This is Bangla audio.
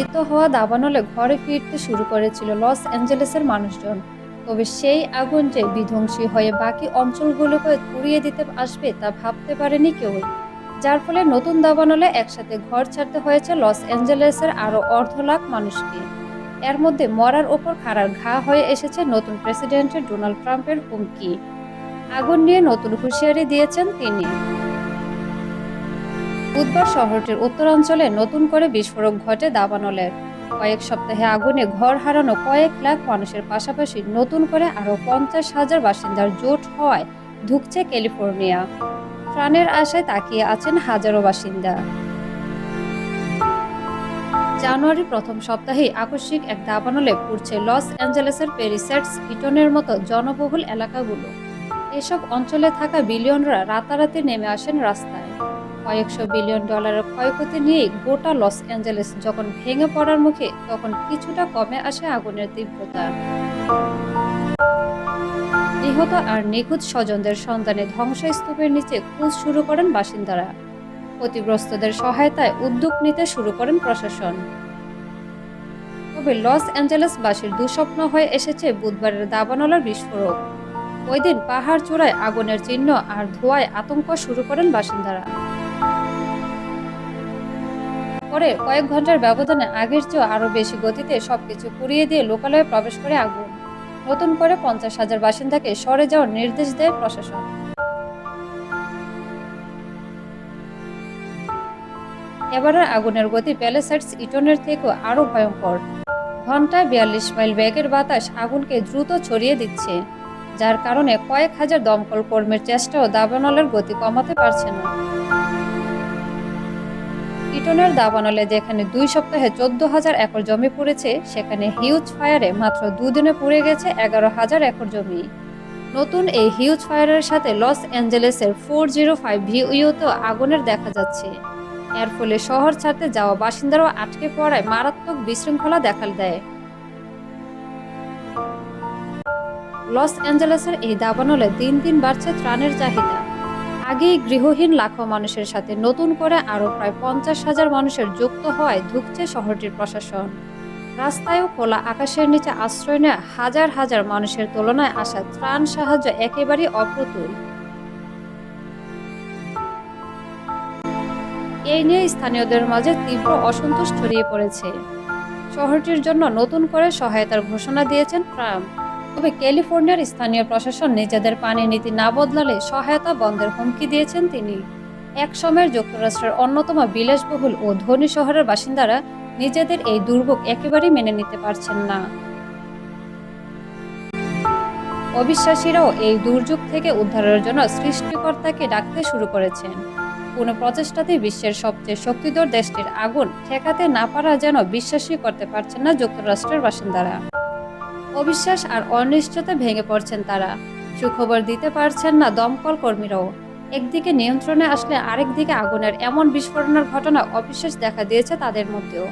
মৃত হওয়া দাবানলে ঘরে ফিরতে শুরু করেছিল লস অ্যাঞ্জেলেসের মানুষজন। তবে সেই আগুন যে বিধ্বংসী হয়ে বাকি অঞ্চলগুলোকে পুড়িয়ে দিতে আসবে তা ভাবতে পারেনি কেউই যার ফলে নতুন দাবানলে একসাথে ঘর ছাড়তে হয়েছে লস অ্যাঞ্জেলেসের আরও অর্ধ লাখ মানুষকে। এর মধ্যে মরার ওপর খাড়ার ঘা হয়ে এসেছে নতুন প্রেসিডেন্টের ডোনাল্ড ট্রাম্পের হুমকি। আগুন নিয়ে নতুন হুঁশিয়ারি দিয়েছেন তিনি। বুধবার শহরটির উত্তরাঞ্চলে নতুন করে বিস্ফোরক ঘটে দাবানলের। কয়েক সপ্তাহে আগুনে ঘর হারানো কয়েক লাখ মানুষের পাশাপাশি নতুন করে আরও পঞ্চাশ হাজার বাসিন্দার জোট হওয়ায় ধুকছে ক্যালিফোর্নিয়া। প্রাণের আশায় তাকিয়ে আছেন হাজারো বাসিন্দা। জানুয়ারি প্রথম সপ্তাহেই আকস্মিক এক দাবানলে পুড়ছে লস অ্যাঞ্জেলেসের পেরিসেটস ইটনের মতো জনবহুল এলাকাগুলো। এসব অঞ্চলে থাকা বিলিয়নরা রাতারাতি নেমে আসেন রাস্তায়। কয়েকশো বিলিয়ন ডলারের ক্ষয়ক্ষতি নিয়ে গোটা লস অ্যাঞ্জেলেস যখন ভেঙে পড়ার মুখে, তখন কিছুটা কমে আসে আগুনের তীব্রতা। নিহত আর নিখোঁজ স্বজনদের সন্তানে ধ্বংসস্তূপের নিচে খোঁজ শুরু করেন বাসিন্দারা। ক্ষতিগ্রস্তদের সহায়তায় উদ্যোগ নিতে শুরু করেন প্রশাসন। তবে লস অ্যাঞ্জেলেসবাসীর দুঃস্বপ্ন হয়ে এসেছে বুধবারের দাবানলার বিস্ফোরক। ওই দিন পাহাড় চূড়ায় আগুনের চিহ্ন আর ধোঁয়ায় আতঙ্ক শুরু করেন বাসিন্দারা। পরে কয়েক ঘণ্টার ব্যবধানে আগের চেয়েও আরও বেশি গতিতে সবকিছু পুড়িয়ে দিয়ে লোকালয়ে প্রবেশ করে আগুন। নতুন করে পঞ্চাশ হাজার বাসিন্দাকে সরে যাওয়ার নির্দেশ দেয় প্রশাসন। এবারের আগুনের গতি প্যালেসাইডস ইটনের থেকেও আরও ভয়ঙ্কর। ঘন্টায় বিয়াল্লিশ মাইল বেগের বাতাস আগুনকে দ্রুত ছড়িয়ে দিচ্ছে, যার কারণে কয়েক হাজার দমকল কর্মীর চেষ্টাও দাবানলের গতি কমাতে পারছে না। ইটনের দাবানলে যেখানে দুই সপ্তাহে চোদ্দ হাজার একর জমি পড়েছে, সেখানে হিউজ ফায়ারে মাত্র দুদিনে পুড়ে গেছে এগারো হাজার একর জমি। নতুন এই হিউজ ফায়ারের সাথে লস অ্যাঞ্জেলেসের ফোর জিরো ফাইভ ভিউতেও আগুনের দেখা যাচ্ছে। এর ফলে শহর ছাড়তে যাওয়া বাসিন্দারাও আটকে পড়ায় মারাত্মক বিশৃঙ্খলা দেখা দেয়। লস অ্যাঞ্জেলেসের এই দাবানলে দিন দিন বাড়ছে ত্রাণের চাহিদা। আগেই গৃহহীন লাখো মানুষের সাথে নতুন করে আরও প্রায় পঞ্চাশ হাজার মানুষের যুক্ত হওয়ায় ধুকছে শহরটির প্রশাসন। রাস্তায়ও খোলা আকাশের নিচে আশ্রয় নেওয়া হাজার হাজার মানুষের তুলনায় আসা ত্রাণ সাহায্য একেবারেই অপ্রতুল। এই নিয়ে স্থানীয়দের মাঝে তীব্র অসন্তোষ ছড়িয়ে পড়েছে। শহরটির জন্য নতুন করে সহায়তার ঘোষণা দিয়েছেন ট্রাম্প। তবে ক্যালিফোর্নিয়ার স্থানীয় প্রশাসন নিজেদের পানি নীতি না বদলালে সহায়তা বন্ধের হুমকি দিয়েছেন তিনি। এক সময়ের যুক্তরাষ্ট্রের অন্যতম বিলাসবহুল ও ধনী শহরের বাসিন্দারা নিজেদের এই দুর্ভোগ একেবারেই মেনে নিতে পারছেন না। অবিশ্বাসীরাও এই দুর্যোগ থেকে উদ্ধারের জন্য সৃষ্টিকর্তাকে ডাকতে শুরু করেছেন। কোনো প্রচেষ্টাতে বিশ্বের সবচেয়ে শক্তিধর দেশটির আগুন ঠেকাতে না পারা যেন বিশ্বাসই করতে পারছেন না যুক্তরাষ্ট্রের বাসিন্দারা। অবিশ্বাস আর অনিশ্চয়তা ভেঙে পড়ছেন তারা। সুখবর দিতে পারছেন না দমকল কর্মীরাও। একদিকে নিয়ন্ত্রণে আসলে আরেকদিকে আগুনের এমন বিস্ফোরণের ঘটনা অবিশ্বাস দেখা দিয়েছে তাদের মধ্যেও।